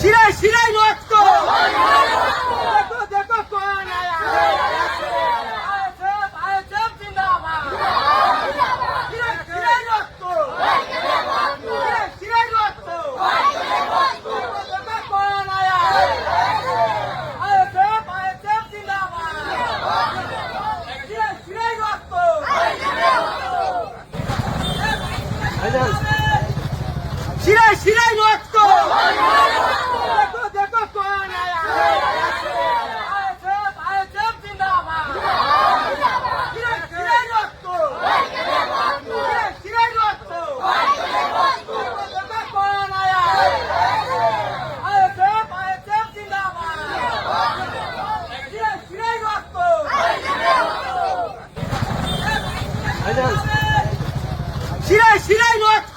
শিরায় শিরায় রক্ত। দেখো দেখো কোন জিন্দাবাদ। শিরায় শিরায় রক্ত দেখো দেখো কোন শিরায় শিরায় রক্ত